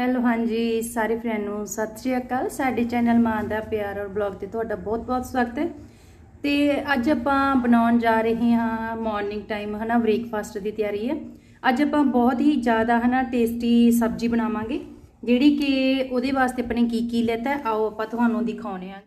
Hello, ਹਾਂਜੀ, ਸਾਰੇ friend ਨੂੰ ਸਤਿ ਸ਼੍ਰੀ ਅਕਾਲ। ਸਾਡੇ ਚੈਨਲ ਮਾਂ ਦਾ ਪਿਆਰ ਔਰ ਬਲੌਗ ਤੇ ਤੁਹਾਡਾ ਬਹੁਤ-ਬਹੁਤ ਸਵਾਗਤ ਹੈ। ਤੇ ਅੱਜ ਆਪਾਂ ਬਣਾਉਣ ਜਾ ਰਹੇ ਹਾਂ ਮਾਰਨਿੰਗ ਟਾਈਮ ਹਨਾ ਬ੍ਰੇਕਫਾਸਟ ਦੀ ਤਿਆਰੀ ਹੈ। ਅੱਜ ਆਪਾਂ ਬਹੁਤ ਹੀ ਜ਼ਿਆਦਾ, ਹਨਾ ਟੇਸਟੀ ਸਬਜ਼ੀ ਬਣਾਵਾਂਗੇ, ਜਿਹੜੀ ਕਿ ਉਹਦੇ ਵਾਸਤੇ ਆਪਣੇ ਕੀ ਕੀ ਲੈਤਾ ਆਓ ਆਪਾਂ ਤੁਹਾਨੂੰ ਦਿਖਾਉਣੇ ਆ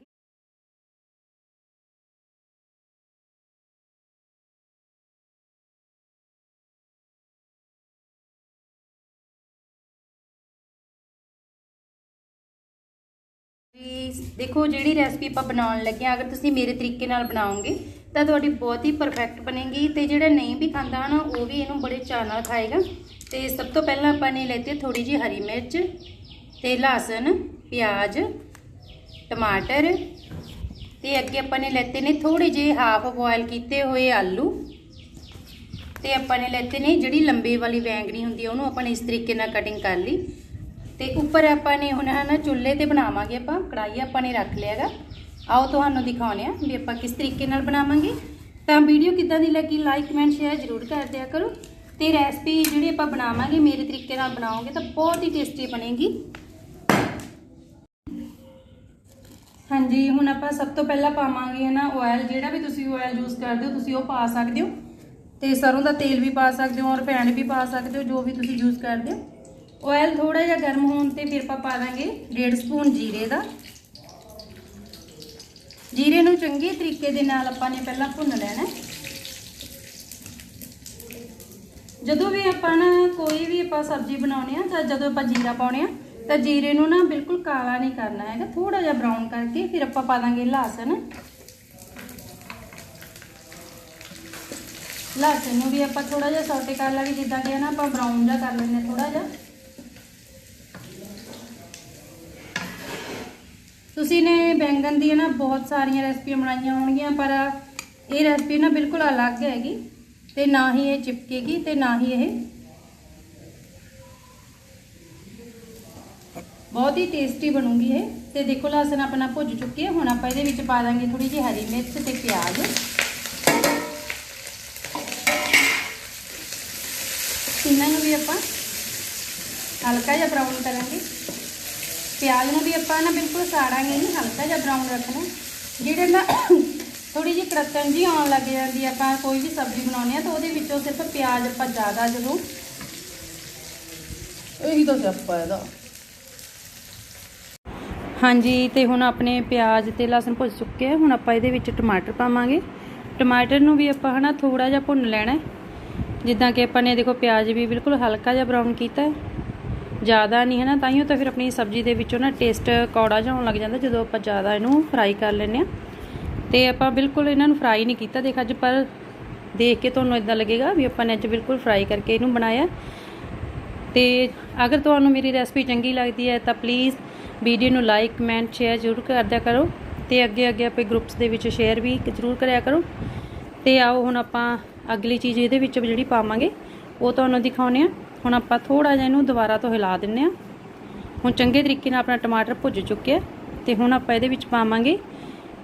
ਦੇਖੋ ਜਿਹੜੀ ਰੈਸਪੀ ਆਪਾਂ ਬਣਾਉਣ ਲੱਗੇ ਆ ਅਗਰ ਤੁਸੀਂ ਮੇਰੇ ਤਰੀਕੇ ਨਾਲ ਬਣਾਓਗੇ, ਤਾਂ ਤੁਹਾਡੀ ਬਹੁਤ ਹੀ ਪਰਫੈਕਟ ਬਣੇਗੀ ਤੇ ਜਿਹੜਾ ਨਹੀਂ ਵੀ ਖਾਂਦਾ ਨਾ, ਉਹ ਵੀ ਇਹਨੂੰ ਬੜੇ ਚਾਅ ਨਾਲ ਖਾਏਗਾ। ਤੇ ਸਭ ਤੋਂ ਪਹਿਲਾਂ ਆਪਾਂ ਨੇ ਲੈਤੇ ਥੋੜੀ ਜਿਹੀ ਹਰੀ ਮਿਰਚ ਤੇ ਲਹਸਨ ਪਿਆਜ਼, ਟਮਾਟਰ ਤੇ ਅੱਗੇ ਆਪਾਂ ਨੇ ਲੈਤੇ ਨੇ ਥੋੜੇ ਜਿਹੇ ਹਾਫ ਬੋਇਲ ਕੀਤੇ ਹੋਏ ਆਲੂ। ਤੇ ਆਪਾਂ ਨੇ ਲੈਤੇ ਨੇ ਜਿਹੜੀ ਲੰਬੇ ਵਾਲੀ ਵੈਂਗਣੀ ਹੁੰਦੀ ਹੈ ਉਹਨੂੰ ਆਪਾਂ ਨੇ ਇਸ ਤਰੀਕੇ ਨਾਲ ਕਟਿੰਗ ਕਰ ਲਈ। ਤੇ ਉੱਪਰ ਆਪਾਂ ਨੇ ਹੁਣ ਹਨਾ ਚੁੱਲ੍ਹੇ ਤੇ ਬਣਾਵਾਂਗੇ ਆਪਾਂ ਕੜਾਈ ਆਪਾਂ ਨੇ ਰੱਖ ਲਿਆਗਾ। ਆਓ ਤੁਹਾਨੂੰ ਦਿਖਾਉਣੇ ਆ ਵੀ ਆਪਾਂ ਕਿਸ ਤਰੀਕੇ ਨਾਲ ਬਣਾਵਾਂਗੇ। ਤਾਂ ਵੀਡੀਓ ਕਿੱਦਾਂ ਦੀ ਲੱਗੀ ਲਾਈਕ ਕਮੈਂਟ ਸ਼ੇਅਰ ਜ਼ਰੂਰ ਕਰ ਦਿਆ ਕਰੋ। ਤੇ ਰੈਸਪੀ ਜਿਹੜੀ ਆਪਾਂ ਬਣਾਵਾਂਗੇ, ਮੇਰੇ ਤਰੀਕੇ ਨਾਲ ਬਣਾਓਗੇ ਤਾਂ ਬਹੁਤ ਹੀ ਟੇਸਟੀ ਬਣੇਗੀ। ਹਾਂਜੀ, ਹੁਣ ਆਪਾਂ ਸਭ ਤੋਂ ਪਹਿਲਾਂ ਪਾਵਾਂਗੇ ਨਾ ਆਇਲ ਜਿਹੜਾ ਵੀ ਤੁਸੀਂ ਆਇਲ ਯੂਜ਼ ਕਰਦੇ ਹੋ, ਤੁਸੀਂ ਉਹ ਪਾ ਸਕਦੇ ਹੋ। ਤੇ ਸਰੋਂ ਦਾ ਤੇਲ ਵੀ ਪਾ ਸਕਦੇ ਹੋ ਔਰ ਭੈਣ ਵੀ ਪਾ ਸਕਦੇ ਹੋ, ਜੋ ਵੀ ਤੁਸੀਂ ਯੂਜ਼ ਕਰਦੇ ਹੋ। ਆਇਲ ਥੋੜਾ ਜਿਹਾ ਗਰਮ ਹੋਣ ਤੇ ਫਿਰ ਆਪਾਂ ਪਾ ਦਾਂਗੇ 1.5 ਸਪੂਨ ਜੀਰੇ ਦਾ। ਜੀਰੇ ਨੂੰ ਚੰਗੇ ਤਰੀਕੇ ਦੇ ਨਾਲ ਆਪਾਂ ਨੇ ਪਹਿਲਾਂ ਭੁੰਨ ਲੈਣਾ। ਜਦੋਂ ਵੀ ਆਪਾਂ ਨਾ ਕੋਈ ਵੀ ਆਪਾਂ ਸਬਜ਼ੀ ਬਣਾਉਣੀ ਆ ਤਾਂ ਜਦੋਂ ਆਪਾਂ ਜੀਰਾ ਪਾਉਣੇ ਆ, ਤਾਂ ਜੀਰੇ ਨੂੰ ਨਾ ਬਿਲਕੁਲ ਕਾਲਾ ਨਹੀਂ ਕਰਨਾ ਹੈਗਾ ਥੋੜਾ ਜਿਹਾ ਬਰਾਊਨ ਕਰਕੇ ਫਿਰ ਆਪਾਂ ਪਾ ਦਾਂਗੇ ਲਹਸਨ ਲਹਸਨ ਨੂੰ ਵੀ ਆਪਾਂ ਥੋੜਾ ਜਿਹਾ ਸੌਟੇ ਕਰ ਲਾਂਗੇ, ਜਿੱਦਾਂ ਕਿ ਨਾ ਆਪਾਂ ਬਰਾਊਨ ਜਿਹਾ ਕਰ ਲੈਂਦੇ ਥੋੜਾ ਜਿਹਾ। ਤੁਸੀਂ ਨੇ ਬੈਂਗਨ ਦੀ ਨਾ ਬਹੁਤ ਸਾਰੀਆਂ ਰੈਸਪੀਆਂ ਬਣਾਈਆਂ ਹੋਣਗੀਆਂ ਪਰ ਇਹ ਰੈਸਪੀ ਨਾ ਬਿਲਕੁਲ ਅਲੱਗ ਹੈਗੀ ਤੇ ਨਾ ਹੀ ਇਹ ਚਿਪਕੇਗੀ ਤੇ ਨਾ ਹੀ ਇਹ ਬਹੁਤ ਹੀ ਟੇਸਟੀ ਬਣੂਗੀ ਇਹ ਤੇ ਦੇਖੋ ਲਸਣ ਆਪਣਾ ਭੁੱਜ ਚੁੱਕੀ ਹੈ ਹੁਣ ਆਪਾਂ ਇਹਦੇ ਵਿੱਚ ਪਾ ਦਾਂਗੇ ਥੋੜੀ ਜਿਹੀ ਹਰੀ ਮਿਰਚ ਤੇ ਪਿਆਜ਼ ਇਹਨਾਂ ਨੂੰ ਵੀ ਆਪਾਂ ਹਲਕਾ ਜਿਹਾ ਬਰਾਊਨ ਕਰਾਂਗੇ ਪਿਆਜ਼ ਨੂੰ ਵੀ ਆਪਾਂ ਨਾ ਬਿਲਕੁਲ ਸਾੜਾਂਗੇ ਨਹੀਂ ਹਲਕਾ ਜਿਹਾ ਬਰਾਊਨ ਰੱਖਣਾ ਜਿਹੜੇ ਨਾ ਥੋੜੀ ਜਿਹੀ ਕੜਤਨ ਜੀ ਆਉਣ ਲੱਗ ਜਾਂਦੀ ਆਪਾਂ ਕੋਈ ਵੀ ਸਬਜ਼ੀ ਬਣਾਉਣੀ ਆ ਤਾਂ ਉਹਦੇ ਵਿੱਚੋਂ ਸਿਰਫ ਪਿਆਜ਼ ਆਪਾਂ ਜ਼ਿਆਦਾ ਜਦੋਂ ਇਹੀ ਤਾਂ ਸਿਆਪਾ ਇਹਦਾ। ਹਾਂਜੀ ਤੇ ਹੁਣ ਆਪਣੇ ਪਿਆਜ਼ ਤੇ ਲਸਣ ਭੁੱਜ ਚੁੱਕੇ ਆ ਹੁਣ ਆਪਾਂ ਇਹਦੇ ਵਿੱਚ ਟਮਾਟਰ ਪਾਵਾਂਗੇ। ਟਮਾਟਰ ਨੂੰ ਵੀ ਆਪਾਂ ਹਨਾ ਥੋੜਾ ਜਿਹਾ ਭੁੰਨ ਲੈਣਾ। ਜਿੱਦਾਂ ਕਿ ਆਪਾਂ ਨੇ ਦੇਖੋ ਪਿਆਜ਼ ਵੀ ਬਿਲਕੁਲ ਹਲਕਾ ਜਿਹਾ ਬਰਾਊਨ ਕੀਤਾ ਹੈ। ਜ਼ਿਆਦਾ ਨਹੀਂ ਹੈ ਨਾ ਤਾਈਓ ਤਾਂ ਫਿਰ ਆਪਣੀ ਸਬਜ਼ੀ ਦੇ ਵਿੱਚੋਂ ਨਾ ਟੇਸਟ ਕੌੜਾ ਜਿਹਾ ਆਉਣ ਲੱਗ ਜਾਂਦਾ ਜਦੋਂ ਆਪਾਂ ਜ਼ਿਆਦਾ ਇਹਨੂੰ ਫਰਾਈ ਕਰ ਲੈਂਦੇ ਆ ਤੇ ਆਪਾਂ ਬਿਲਕੁਲ ਇਹਨਾਂ ਨੂੰ ਫਰਾਈ ਨਹੀਂ ਕੀਤਾ। ਦੇਖ ਅੱਜ ਪਰ ਦੇਖ ਕੇ ਤੁਹਾਨੂੰ ਇਦਾਂ ਲੱਗੇਗਾ ਵੀ ਆਪਾਂ ਨੇ ਅੱਜ ਬਿਲਕੁਲ ਫਰਾਈ ਕਰਕੇ ਇਹਨੂੰ ਬਣਾਇਆ। ਤੇ ਅਗਰ ਤੁਹਾਨੂੰ ਮੇਰੀ ਰੈਸਪੀ ਚੰਗੀ ਲੱਗਦੀ ਹੈ ਤਾਂ ਪਲੀਜ਼ ਵੀਡੀਓ ਨੂੰ ਲਾਈਕ ਕਮੈਂਟ ਸ਼ੇਅਰ ਜ਼ਰੂਰ ਕਰਦਿਆ ਕਰੋ। ਤੇ ਅੱਗੇ ਅੱਗੇ ਆਪਣੇ ਗਰੁੱਪਸ ਦੇ ਵਿੱਚ ਸ਼ੇਅਰ ਵੀ ਜ਼ਰੂਰ ਕਰਿਆ ਕਰੋ। ਤੇ ਆਓ ਹੁਣ ਆਪਾਂ ਅਗਲੀ ਚੀਜ਼ ਇਹਦੇ ਵਿੱਚ ਜਿਹੜੀ ਪਾਵਾਂਗੇ, ਉਹ ਤੁਹਾਨੂੰ ਦਿਖਾਉਨੇ ਆ ਹੁਣ ਆਪਾਂ ਥੋੜਾ ਜਿਹਾ ਇਹਨੂੰ ਦੁਬਾਰਾ ਤੋਂ ਹਿਲਾ ਦਿੰਨੇ ਆ ਹੁਣ ਚੰਗੇ ਤਰੀਕੇ ਨਾਲ ਆਪਣਾ ਟਮਾਟਰ ਭੁੱਜ ਚੁੱਕਿਆ ਤੇ ਹੁਣ ਆਪਾਂ ਇਹਦੇ ਵਿੱਚ ਪਾਵਾਂਗੇ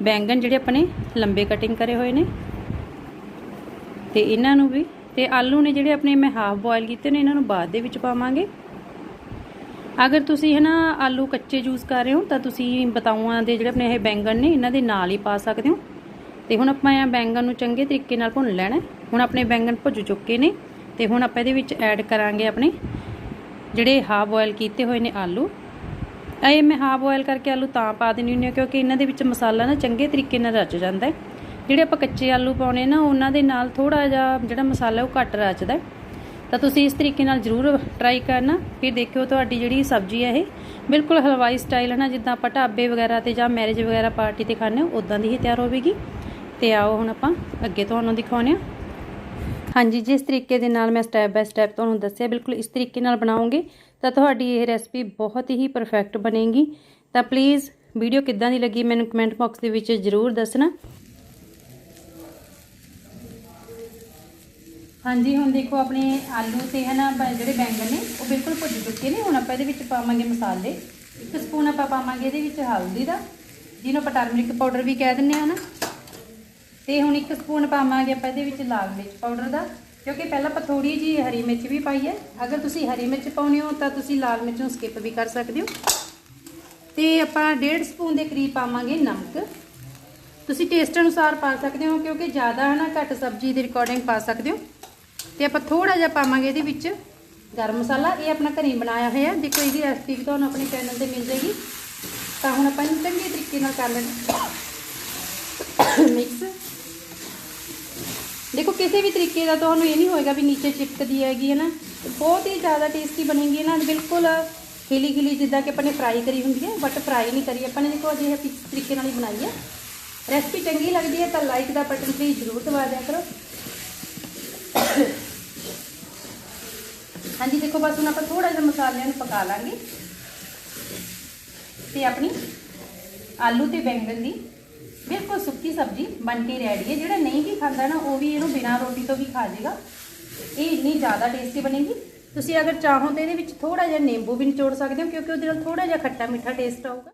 ਬੈਂਗਣ ਜਿਹੜੇ ਆਪਣੇ ਲੰਬੇ ਕਟਿੰਗ ਕਰੇ ਹੋਏ ਨੇ। ਤੇ ਇਹਨਾਂ ਨੂੰ ਵੀ ਤੇ ਆਲੂ ਨੇ ਜਿਹੜੇ ਆਪਣੇ ਮੈਂ ਹਾਫ ਬੋਇਲ ਕੀਤੇ ਨੇ, ਇਹਨਾਂ ਨੂੰ ਬਾਅਦ ਦੇ ਵਿੱਚ ਪਾਵਾਂਗੇ। ਅਗਰ ਤੁਸੀਂ ਹੈ ਨਾ ਆਲੂ ਕੱਚੇ ਯੂਜ਼ ਕਰ ਰਹੇ ਹੋ, ਤਾਂ ਤੁਸੀਂ ਬਤਾਊਆਂ ਦੇ ਜਿਹੜੇ ਆਪਣੇ ਇਹ ਬੈਂਗਣ ਨੇ, ਇਹਨਾਂ ਦੇ ਨਾਲ ਹੀ ਪਾ ਸਕਦੇ ਹੋ। ਤੇ ਹੁਣ ਆਪਾਂ ਇਹ ਬੈਂਗਣ ਨੂੰ ਚੰਗੇ ਤਰੀਕੇ ਨਾਲ ਭੁੰਨ ਲੈਣਾ ਹੁਣ ਆਪਣੇ ਬੈਂਗਣ ਭੁੱਜ ਚੁੱਕੇ ਨੇ। ਤੇ ਹੁਣ ਆਪਾਂ ਇਹਦੇ ਵਿੱਚ ਐਡ ਕਰਾਂਗੇ ਆਪਣੇ ਜਿਹੜੇ ਹਾਫ ਬੋਇਲ ਕੀਤੇ ਹੋਏ ਨੇ ਆਲੂ। ਇਹ ਮੈਂ ਹਾਫ ਬੋਇਲ ਕਰਕੇ ਆਲੂ ਤਾਂ ਪਾ ਦਿੰਦੀ ਹੁੰਦੀ ਹਾਂ ਕਿਉਂਕਿ ਇਹਨਾਂ ਦੇ ਵਿੱਚ ਮਸਾਲਾ ਨਾ ਚੰਗੇ ਤਰੀਕੇ ਨਾਲ ਰਚ ਜਾਂਦਾ ਹੈ। ਜਿਹੜੇ ਆਪਾਂ ਕੱਚੇ ਆਲੂ ਪਾਉਣੇ ਨਾ, ਉਹਨਾਂ ਦੇ ਨਾਲ ਥੋੜਾ ਜਿਹਾ ਜਿਹੜਾ ਮਸਾਲਾ ਉਹ ਘੱਟ ਰਚਦਾ ਤਾਂ ਤੁਸੀਂ ਇਸ ਤਰੀਕੇ ਨਾਲ ਜ਼ਰੂਰ ਟਰਾਈ ਕਰਨਾ। ਫਿਰ ਦੇਖਿਓ ਤੁਹਾਡੀ ਜਿਹੜੀ ਸਬਜ਼ੀ ਹੈ ਇਹ ਬਿਲਕੁਲ ਹਲਵਾਈ ਸਟਾਈਲ ਹੈ ਨਾ, ਜਿੱਦਾਂ ਆਪਾਂ ਢਾਬੇ ਵਗੈਰਾ ਤੇ ਜਾਂ ਮੈਰਿਜ ਵਗੈਰਾ ਪਾਰਟੀ ਤੇ ਖਾਂਦੇ ਹੋ, ਉਦਾਂ ਦੀ ਹੀ ਤਿਆਰ ਹੋਵੇਗੀ। ਤੇ ਆਓ ਹੁਣ ਆਪਾਂ ਅੱਗੇ ਤੁਹਾਨੂੰ ਦਿਖਾਉਂਦੇ ਹਾਂ। ਹਾਂਜੀ, ਜਿਸ ਤਰੀਕੇ ਦੇ ਨਾਲ ਮੈਂ ਸਟੈਪ ਬਾਏ ਸਟੈਪ ਤੁਹਾਨੂੰ ਦੱਸਿਆ, ਬਿਲਕੁਲ ਇਸ ਤਰੀਕੇ ਨਾਲ ਬਣਾਉਂਗੇ, ਤਾਂ ਤੁਹਾਡੀ ਇਹ ਰੈਸਪੀ ਬਹੁਤ ਹੀ ਪਰਫੈਕਟ ਬਣੇਗੀ। ਤਾਂ ਪਲੀਜ਼ ਵੀਡੀਓ ਕਿੱਦਾਂ ਦੀ ਲੱਗੀ ਮੈਨੂੰ ਕਮੈਂਟ ਬਾਕਸ ਦੇ ਵਿੱਚ ਜ਼ਰੂਰ ਦੱਸਣਾ। ਹਾਂਜੀ, ਹੁਣ ਦੇਖੋ ਆਪਣੇ ਆਲੂ ਤੇ ਹਨਾ ਬ- ਜਿਹੜੇ ਬੈਂਗਣ ਨੇ, ਉਹ ਬਿਲਕੁਲ ਭੁੱਜ ਚੁੱਕੇ ਨੇ। ਹੁਣ ਆਪਾਂ ਇਹਦੇ ਵਿੱਚ ਪਾਵਾਂਗੇ ਮਸਾਲੇ। ਇੱਕ ਸਪੂਨ ਆਪਾਂ ਪਾਵਾਂਗੇ ਇਹਦੇ ਵਿੱਚ ਹਲਦੀ ਦਾ, ਜਿਹਨੂੰ ਆਪਾਂ ਟਰਮਰਿਕ ਪਾਊਡਰ ਵੀ ਕਹਿ ਦਿੰਦੇ ਆ ਨਾ। ਤੇ ਹੁਣ ਇੱਕ ਸਪੂਨ ਪਾਵਾਂਗੇ ਆਪਾਂ ਇਹਦੇ ਵਿੱਚ ਲਾਲ ਮਿਰਚ ਪਾਊਡਰ ਦਾ, ਕਿਉਂਕਿ ਪਹਿਲਾਂ ਆਪਾਂ ਥੋੜੀ ਜੀ ਹਰੀ ਮਿਰਚ ਵੀ ਪਾਈ ਹੈ। ਅਗਰ ਤੁਸੀਂ ਹਰੀ ਮਿਰਚ ਪਾਉਣੀ ਹੋ ਤਾਂ ਤੁਸੀਂ ਲਾਲ ਮਿਰਚ ਨੂੰ ਸਕਿਪ ਵੀ ਕਰ ਸਕਦੇ ਹੋ। ਤੇ ਆਪਾਂ 1.5 ਸਪੂਨ ਦੇ ਕਰੀਬ ਪਾਵਾਂਗੇ ਨਮਕ। ਤੁਸੀਂ ਟੇਸਟ ਅਨੁਸਾਰ ਪਾ ਸਕਦੇ ਹੋ, ਕਿਉਂਕਿ ਜ਼ਿਆਦਾ ਹੈ ਨਾ ਘੱਟ ਸਬਜ਼ੀ ਦੇ ਰਿਕਾਰਡਿੰਗ ਪਾ ਸਕਦੇ ਹੋ। ਤੇ ਆਪਾਂ ਥੋੜਾ ਜਿਹਾ ਪਾਵਾਂਗੇ ਇਹਦੇ ਵਿੱਚ ਗਰਮ ਮਸਾਲਾ। ਇਹ ਆਪਣਾ ਘਰੇ ਬਣਾਇਆ ਹੋਇਆ। ਦੇਖੋ, ਇਹਦੀ ਰੈਸਪੀ ਵੀ ਤੁਹਾਨੂੰ ਆਪਣੇ ਚੈਨਲ ਤੇ ਮਿਲ ਜਾਏਗੀ। ਤਾਂ ਹੁਣ ਆਪਾਂ ਇਹਨੂੰ ਚੰਗੇ ਤਰੀਕੇ ਨਾਲ ਕਰ ਲੈਣਾ ਮਿਕਸ ਦੇਖੋ, ਕਿਸੇ ਵੀ ਤਰੀਕੇ ਦਾ ਤੁਹਾਨੂੰ ਇਹ ਨਹੀਂ ਹੋਏਗਾ ਵੀ ਨੀਚੇ ਚਿਪਕਦੀ ਹੈਗੀ ਹੈ ਨਾ। ਤੇ ਬਹੁਤ ਹੀ ਜ਼ਿਆਦਾ ਟੇਸਟੀ ਬਣੇਗੀ ਨਾ, ਬਿਲਕੁਲ ਖਿਲੀ ਖਿਲੀ, ਜਿੱਦਾਂ ਕਿ ਆਪਾਂ ਨੇ ਫਰਾਈ ਕਰੀ ਹੁੰਦੀ ਹੈ ਬਟ ਫਰਾਈ ਨਹੀਂ ਕਰੀ। ਆਪਾਂ ਨੇ ਦੇਖੋ ਅਜੇ ਇਸ ਤਰੀਕੇ ਨਾਲ ਹੀ ਬਣਾਈ ਹੈ। ਰੈਸਪੀ ਚੰਗੀ ਲੱਗਦੀ ਹੈ ਤਾਂ ਲਾਈਕ ਦਾ ਬਟਨ ਪਲੀਜ਼ ਜ਼ਰੂਰ ਦਬਾ ਦਿਆ ਕਰੋ। ਹਾਂਜੀ, ਦੇਖੋ, ਬਸ ਹੁਣ ਆਪਾਂ ਥੋੜਾ ਜਿਹਾ ਮਸਾਲਿਆਂ ਨੂੰ ਪਕਾ ਲਾਂਗੇ। ਤੇ ਆਪਣੀ ਆਲੂ ਤੇ ਬੈਂਗਣ ਦੀ ਬਿਲਕੁਲ ਸੁੱਕੀ ਸਬਜ਼ੀ ਬਣ ਕੇ ਰੈਡੀ ਹੈ। ਜਿਹੜਾ ਨਹੀਂ ਵੀ ਖਾਂਦਾ ਨਾ, ਉਹ ਵੀ ਇਹਨੂੰ ਬਿਨਾਂ ਰੋਟੀ ਤੋਂ ਵੀ ਖਾ ਜਾਏਗਾ ਇਹ ਇੰਨੀ ਜ਼ਿਆਦਾ ਟੇਸਟੀ ਬਣੇਗੀ। ਤੁਸੀਂ ਅਗਰ ਚਾਹੋ ਤਾਂ ਇਹਦੇ ਵਿੱਚ ਥੋੜਾ ਜਿਹਾ ਨਿੰਬੂ ਵੀ ਨਿਚੋੜ ਸਕਦੇ ਹੋ, ਕਿਉਂਕਿ ਉਹਦੇ ਨਾਲ ਥੋੜਾ ਜਿਹਾ ਖੱਟਾ ਮਿੱਠਾ ਟੇਸਟ ਆਊਗਾ।